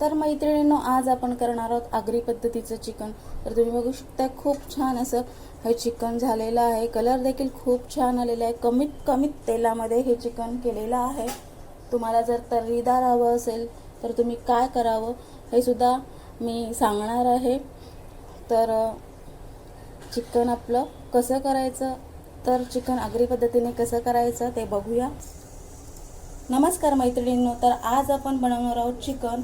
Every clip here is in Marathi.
तर मैत्रिणींनो आज आपण करणार आहोत आगरी पद्धतीचं चिकन. तर तुम्ही बघू शकता खूप छान असं हे चिकन झालेलं आहे. कलर देखील खूप छान आलेला आहे. कमीत कमीत तेलामध्ये हे चिकन केलेलं आहे. तुम्हाला जर तर्रीदार हवं असेल तर तुम्ही काय करावं हे सुद्धा मी सांगणार आहे. तर चिकन आपलं कसं करायचं? तर चिकन आगरी पद्धतीने कसं करायचं ते बघूया. नमस्कार मैत्रिणींनो तर आज आपण बनवणार आहोत चिकन.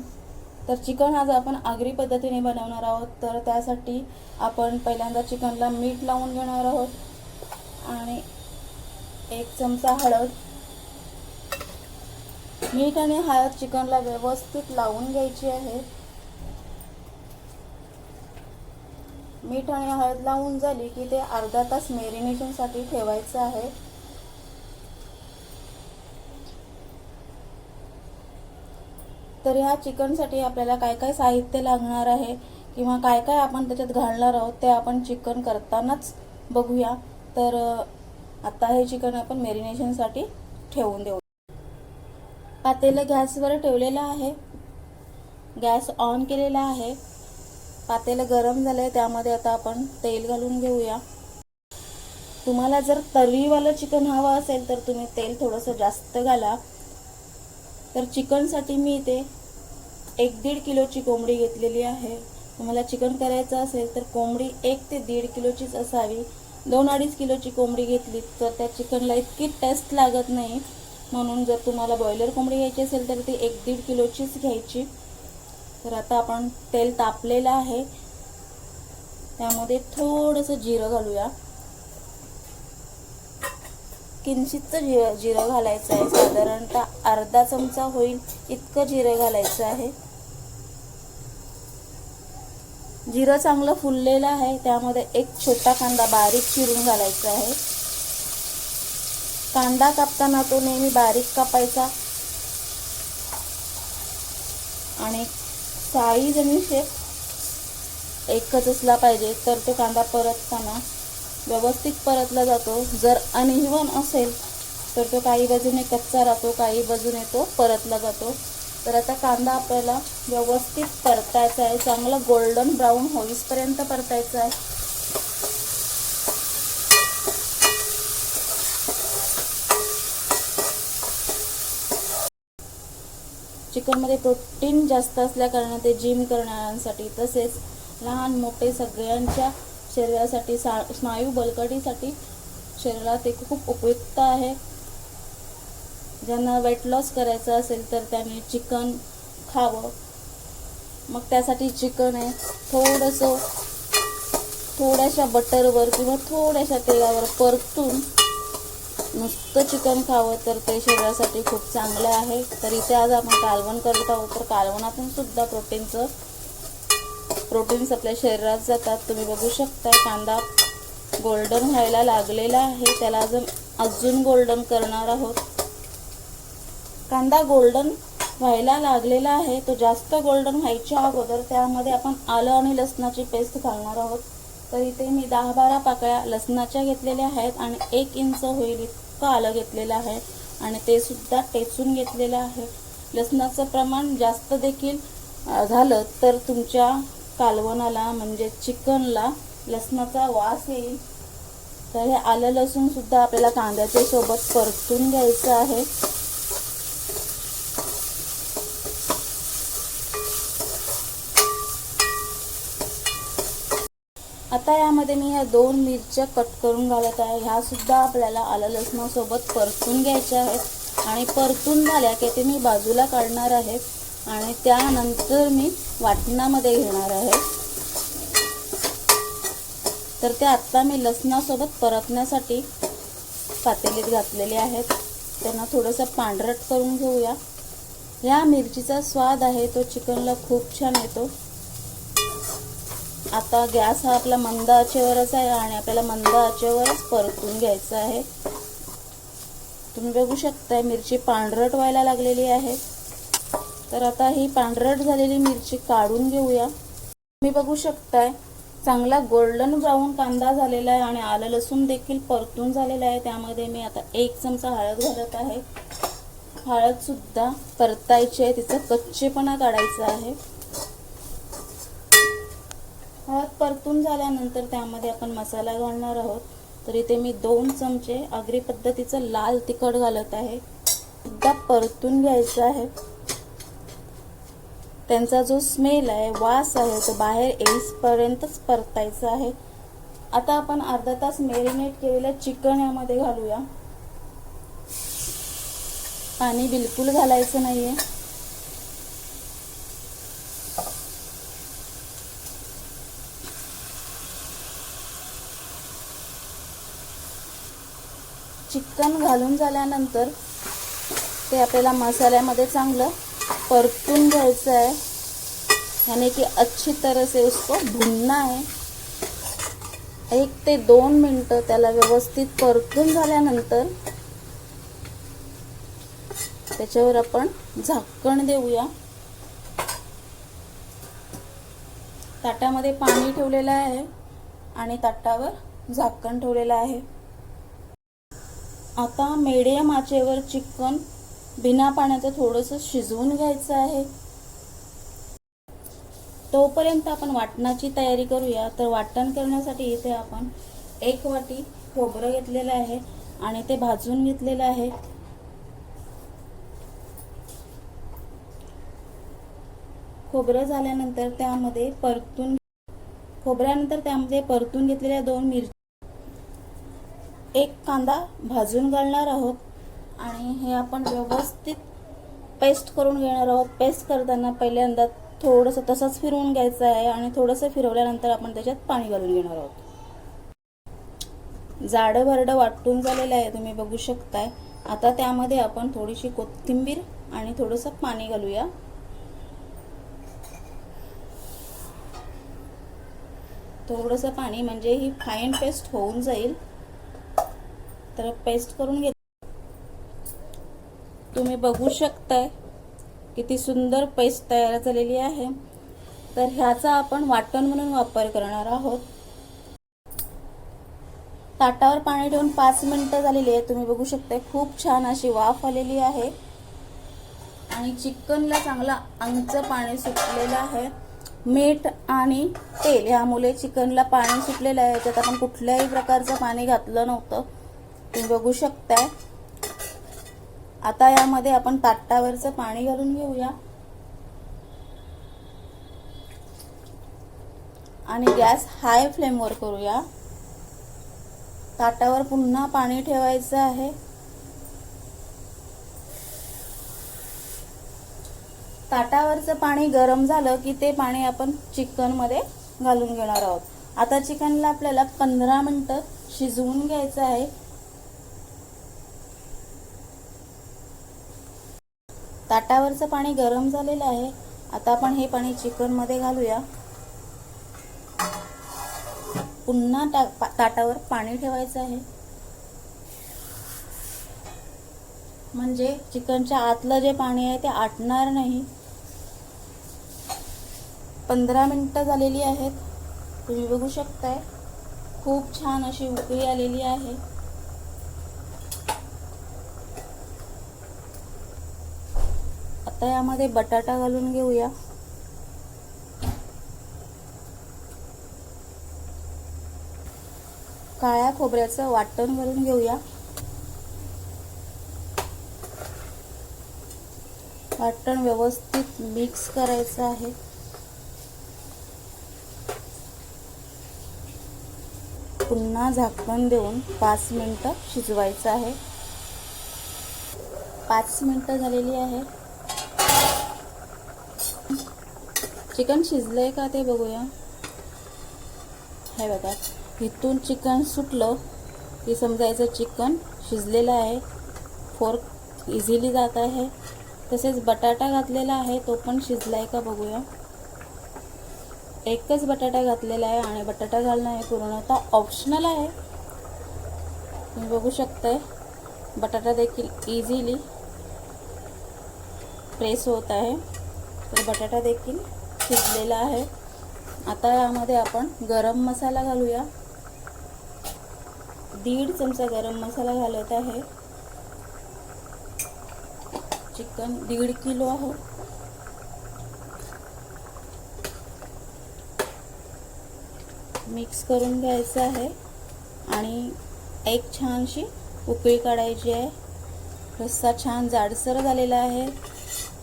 तर चिकन आज आपण आगरी पद्धतीने बनवणार आहोत. तर त्यासाठी आपण पहिल्यांदा चिकनला मीठ लावून घेणार आहोत. आणि एक चमचा हळद. मीठ आणि हळद चिकनला व्यवस्थित लावून घ्यायची आहे. मीठ आणि हळद लावून झाली की ते अर्धा तास मेरिनेशनसाठी ठेवायचं आहे. तर ह्या चिकनसाठी आपल्याला काय काय साहित्य लागणार आहे किंवा काय काय आपण त्याच्यात घालणार आहोत ते आपण चिकन करतानाच बघूया. तर आता हे चिकन आपण मेरिनेशनसाठी ठेवून देऊ. पातेलं गॅसवर ठेवलेलं आहे. गॅस ऑन केलेला आहे. पातेलं गरम झालंय त्यामध्ये आता आपण तेल घालून घेऊया. तुम्हाला जर तर्रीवालं चिकन हवं असेल तर तुम्ही तेल थोडंसं जास्त घाला. तर चिकनसाठी मी इथे एक दीड किलोची कोंबडी घेतलेली आहे. तुम्हाला चिकन करायचं असेल तर कोंबडी एक ते दीड किलोचीच असावी. दोन अडीच किलोची कोंबडी घेतली तर त्या चिकनला इतकी टेस्ट लागत नाही. म्हणून जर तुम्हाला बॉयलर कोंबडी घ्यायची असेल तर ती एक दीड किलोचीच घ्यायची. तर आता आपण तेल तापलेलं आहे. त्यामध्ये थोडंसं जिरं घालूया. किंचित जिरं जिरं घालायचं आहे. साधारणतः अर्धा चमचा होईल इतकं जिरं घालायचं आहे. जिरं चांगलं फुललेलं आहे. त्यामध्ये एक छोटा कांदा बारीक चिरून घालायचा आहे. कांदा कापताना तो नेहमी बारीक कापायचा. आणि साईज आणि शेप एकच असला पाहिजे तर तो कांदा परतताना व्यवस्थित परतला जातो. जर अनइव्हन असेल तर तो काही बाजूने कच्चा राहतो काही बाजूने तो परतला जातो. तर आता कांदा आपल्याला व्यवस्थित परतायचा आहे. चांगलं गोल्डन ब्राऊन होईसपर्यंत परतायचा आहे. चिकनमध्ये प्रोटीन जास्त असल्याकारणाने ते जिम करणाऱ्यांसाठी तसेच लहान मोठे सगळ्यांच्या शरीरासाठी सा स्नायू बळकटीसाठी शरीरात ते खूप उपयुक्त आहे. ज्यांना वेट लॉस करायचं असेल तर त्याने चिकन खावं. मग त्यासाठी चिकन आहे. थोडंसं थोड्याशा बटरवर किंवा थोड्याशा तेलावर परतून नुसतं चिकन खावं तर ते शरीरासाठी खूप चांगलं आहे. तर इथे आज आपण कालवण करत आहोत तर कालवणातून सुद्धा प्रोटीनचं प्रोटीन्स आपल्या शरीरात जातात. तुम्ही बघू शकता कांदा गोल्डन व्हायला लागलेला आहे. त्याला अजून अजून गोल्डन करणार आहोत. कांदा गोल्डन व्हायला लागलेला आहे. तो जास्त गोल्डन व्हायच्या अगोदर त्यामध्ये आपण आलं आणि लसणाची पेस्ट घालणार आहोत. तर इथे मी दहा बारा पाकळ्या लसणाच्या घेतलेल्या आहेत आणि एक इंच होईल इतकं आलं घेतलेलं आहे. आणि ते सुद्धा टेचून घेतलेलं आहे. लसणाचं प्रमाण जास्त देखील झालं तर तुमच्या कालवणाला म्हणजे चिकनला लसणाचा वास येईल. तर हे आलं लसूण सुद्धा आपल्याला कांद्याच्या सोबत परतून घ्यायचं आहे. आता यामध्ये मी ह्या दोन मिरच्या कट करून घालत आहे. ह्या सुद्धा आपल्याला आलं लसणासोबत परतून घ्यायच्या आहेत. आणि परतून झाल्या की ते मी बाजूला काढणार आहे. आणि त्यानंतर मी वाटणामध्ये घेणार आहे. तर ते आत्ता मी लसणासोबत परतण्यासाठी पातेलीत घातलेले आहेत. त्यांना थोडंसं पांढरट करून घेऊया. या मिरचीचा स्वाद आहे तो चिकनला खूप छान येतो. आता गॅस हा आपला मंद आचेवरच आहे आणि आपल्याला मंद आचेवरच परतून घ्यायचं आहे. तुम्ही बघू शकताय मिरची पांढरट व्हायला लागलेली आहे. तर आता ही पांढरट झालेली मिरची काढून घेऊया. तुम्ही बघू शकताय चांगला गोल्डन ब्राऊन कांदा झालेला आहे आणि आलं लसूण देखील परतून झालेला आहे. त्यामध्ये मी आता एक चमचा हळद घालत आहे. हळद सुद्धा परतायची आहे. तिचा कच्चेपणा काढायचा आहे. हळद परतून झाल्यानंतर त्यामध्ये आपण मसाला घालणार आहोत. तर इथे मी दोन चमचे आगरी पद्धतीचं लाल तिखट घालत आहे. सुद्धा परतून घ्यायचं आहे. त्यांचा जो स्मेल आहे वास आहे तो बाहेर येईसपर्यंतच परतायचा आहे. आता आपण अर्धा तास मेरिनेट केलेलं चिकन यामध्ये घालूया. पाणी बिलकुल घालायचं नाहीये. चिकन घालून झाल्यानंतर ते आपल्याला मसाल्यामध्ये चांगलं परतून घ्यायचं आहे. यानी कि अच्छी तरह से उसको भुनना है एक ते दोन मिनटं त्याला व्यवस्थित परतून झाल्यानंतर त्याच्यावर आपण झाकण देऊया. ताटामध्ये पाणी ठेवलेलं आहे आणि ताटावर झाकण ठेवलेलं आहे. आता मीडियम आचेवर चिकन बिना पाण्याचं थोडंसं शिजवून घ्यायचं आहे. तोपर्यंत आपण वाटणाची तयारी करूया. तर वाटण करण्यासाठी इथे आपण एक वाटी खोबरं घेतलेलं आहे आणि ते भाजून घेतलेलं आहे. खोबरं झाल्यानंतर त्यामध्ये परतून खोबऱ्यानंतर त्यामध्ये परतून घेतलेल्या दोन मिरची एक कांदा भाजून घालणार आहोत. आणि हे आपण व्यवस्थित पेस्ट करून घेणार आहोत. पेस्ट करताना पहिल्यांदा थोडंसं तसंच फिरवून घ्यायचं आहे आणि थोडंसं फिरवल्यानंतर आपण त्याच्यात पाणी घालून घेणार आहोत. जाडं भरडं वाटून झालेलं आहे तुम्ही बघू शकताय. आता त्यामध्ये आपण थोडीशी कोथिंबीर आणि थोडंसं पाणी घालूया. थोडंसं पाणी म्हणजे ही फाईन पेस्ट होऊन जाईल. तर पेस्ट करून घेत तुम्ही बघू शकताय किती सुंदर पेस्ट तयार झालेली आहे. तर ह्याचा आपण वाटण म्हणून वापर करणार आहोत. ताटावर पाणी ठेवून पाच मिनिटं झालेली आहे तुम्ही बघू शकताय खूप छान अशी वाफ आलेली आहे. आणि चिकनला चांगला अंगचं पाणी सुटलेलं आहे. मीठ आणि तेल ह्यामुळे चिकनला पाणी सुटलेलं आहे. याच्यात आपण कुठल्याही प्रकारचं पाणी घातलं नव्हतं. तुम्ही बघू शकताय. आता यामध्ये आपण ताटावरचं पाणी घालून घेऊया. आणि गॅस हाय फ्लेमवर करूया. ताटावर पुन्हा पाणी ठेवायचं आहे. ताटावरचं पाणी गरम झालं की ते पाणी आपण चिकनमध्ये घालून घेणार आहोत. आता चिकनला आपल्याला पंधरा मिनटं शिजवून घ्यायचं आहे. ताटावरचं पाणी गरम झालेलं आहे. आता आपण हे पाणी चिकनमध्ये घालूया. पुन्हा टा ताटावर पाणी ठेवायचं आहे. म्हणजे चिकनच्या आतलं जे पाणी आहे ते आटणार नाही. पंधरा मिनटं झालेली आहेत. तुम्ही बघू शकताय. खूप छान अशी उकळी आलेली आहे. आता यामध्ये बटाटा घालून घेऊया. काळ्या खोबऱ्याचं वाटण घालून घेऊया. वाटण व्यवस्थित मिक्स करायचं आहे. पुन्हा झाकण देऊन पाच मिनटं शिजवायचं आहे. पाच मिनिटं झालेली आहे. चिकन शिजलंय का ते बघूया. हे बघा इथून चिकन सुटलं की समजायचं चिकन शिजलेलं आहे. फोर्क इझिली जात आहे. तसेच बटाटा घातलेला आहे तो पण शिजला आहे का बघूया. एकच बटाटा घातलेला आहे आणि बटाटा घालणं हे पूर्णतः ऑप्शनल आहे. तुम्ही बघू शकताय बटाटा देखील इझिली प्रेस होत आहे. तर बटाटा देखील शिजलेला आहे. आता यामध्ये आपण गरम मसाला घालूया. दीड चमचा गरम मसाला घालत आहे. चिकन दीड किलो आहे. मिक्स करून घ्यायचं आहे. आणि एक छानशी उकळी काढायची आहे. रस्सा छान जाडसर झालेला आहे.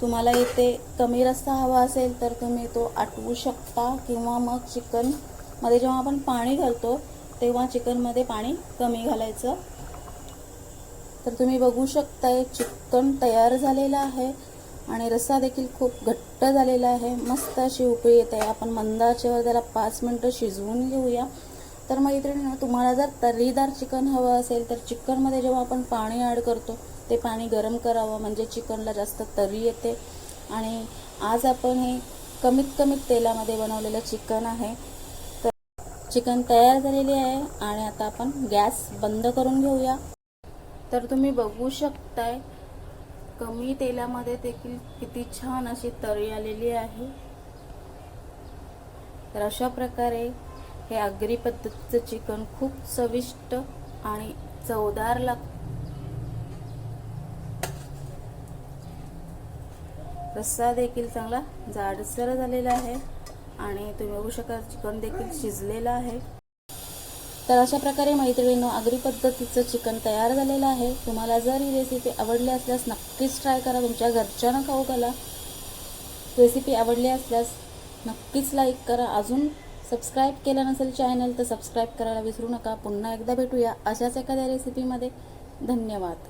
तुम्हाला इथे कमी रस्सा हवा असेल तर तुम्ही तो आटवू शकता किंवा मग चिकनमध्ये जेव्हा आपण पाणी घालतो तेव्हा चिकनमध्ये पाणी कमी घालायचं. तर तुम्ही बघू शकताय चिकन तयार झालेलं आहे आणि रस्सा देखील खूप घट्ट झालेला आहे. मस्त अशी उकळी आहे आपण मंदाचेवर त्याला पाच मिनटं शिजवून घेऊया. तर मैत्रिणी तुम्हाला जर तर्रीदार चिकन हवं असेल तर चिकनमध्ये जेव्हा आपण पाणी ॲड करतो ते पाणी गरम करावं म्हणजे चिकनला जास्त तरी येते. आणि आज आपण हे कमीत कमीत तेलामध्ये बनवलेलं चिकन आहे. तर चिकन तयार झालेली आहे आणि आता आपण गॅस बंद करून घेऊया. तर तुम्ही बघू शकताय कमी तेलामध्ये देखील किती छान अशी तरी आलेली आहे. तर अशा प्रकारे हे आगरी पद्धतीचं चिकन खूप चविष्ट आणि चवदार लागतं. रस्सा देखील चांगला जाडसर झालेला आहे आणि तुम्ही बघू शकाल चिकन देखील शिजलेलं आहे. तर अशा प्रकारे मैत्रिणींनो आगरी पद्धतीचं चिकन तयार झालेलं आहे. तुम्हाला जर ही रेसिपी आवडली असल्यास नक्कीच ट्राय करा. तुमच्या घरच्यांना खाऊ घाला. रेसिपी आवडली असल्यास नक्कीच लाईक करा. अजून सबस्क्राईब केलं नसेल चॅनल तर सबस्क्राईब करायला विसरू नका. पुन्हा एकदा भेटूया अशाच एखाद्या रेसिपीमध्ये धन्यवाद.